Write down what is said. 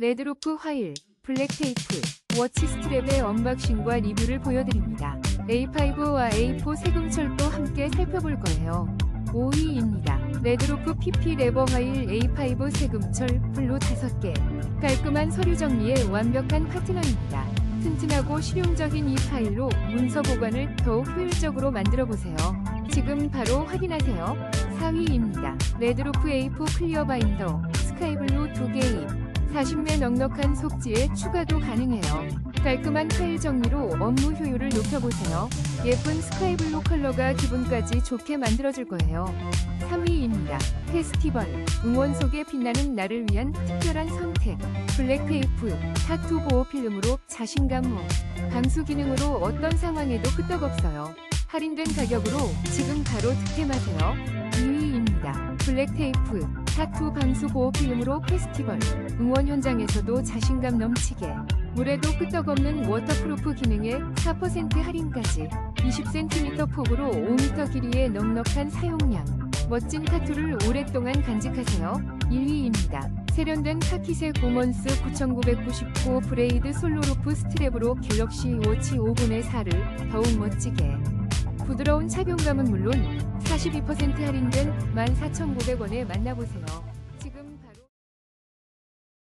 레드로프 화일, 블랙 테이프, 워치 스트랩의 언박싱과 리뷰를 보여드립니다. A5와 A4 세금철도 함께 살펴볼 거예요. 5위입니다. 레드로프 PP 레버 화일 A5 세금철 블루 5개. 깔끔한 서류 정리에 완벽한 파트너입니다. 튼튼하고 실용적인 이 파일로 문서 보관을 더욱 효율적으로 만들어 보세요. 지금 바로 확인하세요. 4위입니다. 레드로프 A4 클리어 바인더 스카이블루 2개 입 40매 넉넉한 속지에 추가도 가능해요. 깔끔한 파일 정리로 업무 효율을 높여보세요. 예쁜 스카이블루 컬러가 기분까지 좋게 만들어줄 거예요. 3위입니다. 페스티벌 응원 속에 빛나는 나를 위한 특별한 선택 블랙 테이프 타투 보호 필름으로 자신감 호 방수 기능으로 어떤 상황에도 끄떡없어요. 할인된 가격으로 지금 바로 득템하세요. 2위입니다. 블랙 테이프 타투 보호 필름으로 페스티벌. 응원 현장에서도 자신감 넘치게. 물에도 끄떡없는 워터프루프 기능에 4% 할인까지. 20cm 폭으로 5m 길이의 넉넉한 사용량. 멋진 타투를 오랫동안 간직하세요. 1위입니다. 세련된 카키색 고먼스 9999 브레이드 솔로루프 스트랩으로 갤럭시 워치 5분의 4를 더욱 멋지게 부드러운 착용감은 물론 42% 할인된 14,900원에 만나보세요.